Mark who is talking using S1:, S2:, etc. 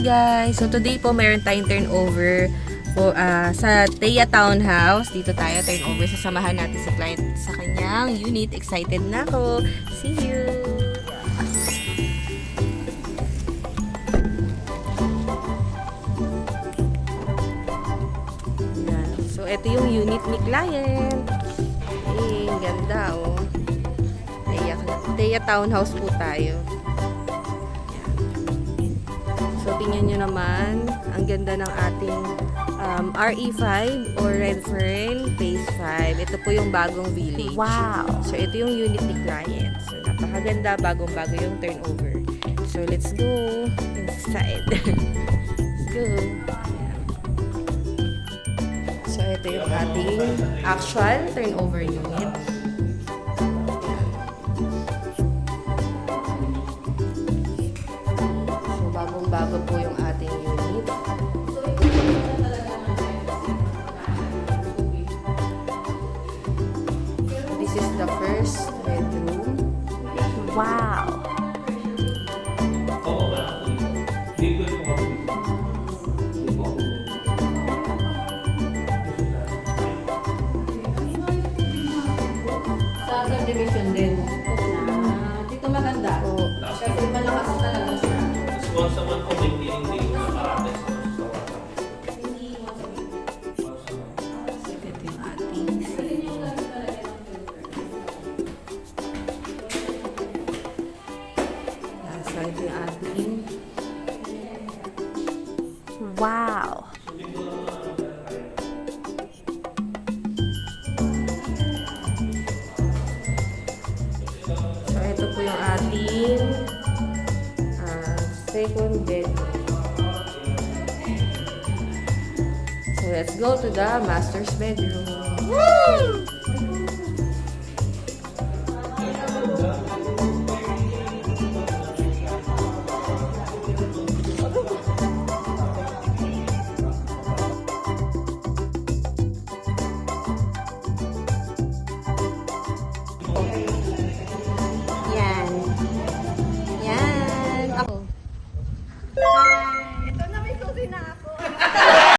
S1: guys! So today po meron tayong turnover po ah, sa Teya Townhouse. Dito tayo turnover. Sasamahan natin si client sa kanyang unit. Excited na ako. See you! Yan. So ito yung unit ni client. Ang ganda oh. Teya, Teya Townhouse po tayo. Tingnan nyo naman, ang ganda ng ating um, RE5 or Red Fern Phase 5. Ito po yung bagong village.
S2: Wow.
S1: So, ito yung unit ni client. So, napakaganda, bagong-bago yung turnover. So, let's go inside. let's go. So, ito yung ating actual turnover unit. Bagong-bago po yung ating unit. This is the first bedroom.
S2: Wow.
S3: Subdivision din.
S4: Once a month po may day na
S1: ating
S2: Wow.
S1: So, ito po yung ating second bedroom. So, let's go to the master's bedroom.